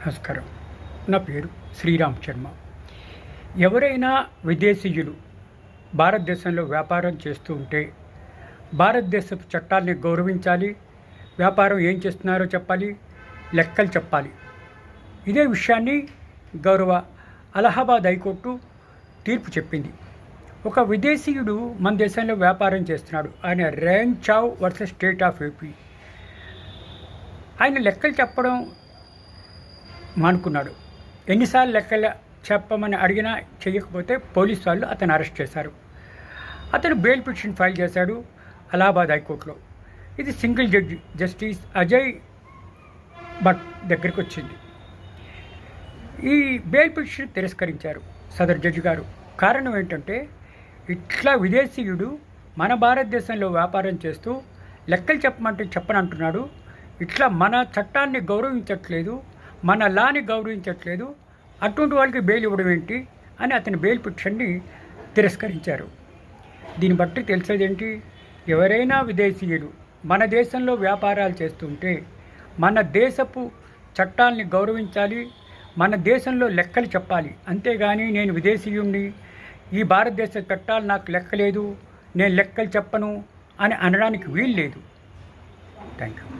నమస్కారం. నా పేరు శ్రీరామ్ శర్మ. ఎవరైనా విదేశీయులు భారతదేశంలో వ్యాపారం చేస్తూ ఉంటే భారతదేశపు చట్టాన్ని గౌరవించాలి వ్యాపారం ఏం చేస్తున్నారో చెప్పాలి లెక్కలు చెప్పాలి. ఇదే విషయాన్ని గౌరవ అలహాబాద్ హైకోర్టు తీర్పు చెప్పింది. ఒక విదేశీయుడు మన దేశంలో వ్యాపారం చేస్తున్నాడు. ఆయన Ren Chao versus state of AP. ఆయన లెక్కలు చెప్పడం మానుకున్నాడు. ఎన్నిసార్లు లెక్కలు చెప్పమని అడిగినా చేయకపోతే పోలీసు వాళ్ళు అతను అరెస్ట్ చేశారు. అతను బెయిల్ పిటిషన్ ఫైల్ చేశాడు అలహాబాద్ హైకోర్టులో. ఇది single judge justice Ajay Bhat దగ్గరికి వచ్చింది. ఈ బెయిల్ పిటిషన్ తిరస్కరించారు సదర్ జడ్జి గారు. కారణం ఏంటంటే ఇట్లా విదేశీయుడు మన భారతదేశంలో వ్యాపారం చేస్తూ లెక్కలు చెప్పమంటే చెప్పనంటున్నాడు. ఇట్లా మన చట్టాన్ని గౌరవించట్లేదు. మన లాని గౌరవించట్లేదు. అటువంటి వాళ్ళకి బెయిల్ ఇవ్వడం ఏంటి అని అతని బెయిల్ పిటిషన్ని తిరస్కరించారు. దీన్ని బట్టి తెలిసేదేంటి? ఎవరైనా విదేశీయులు మన దేశంలో వ్యాపారాలు చేస్తుంటే మన దేశపు చట్టాల్ని గౌరవించాలి మన దేశంలో లెక్కలు చెప్పాలి. అంతేగాని నేను విదేశీయుణ్ణి ఈ భారతదేశ చట్టాలు నాకు లెక్కలేదు నేను లెక్కలు చెప్పను అని అనడానికి వీలు లేదు. Thank you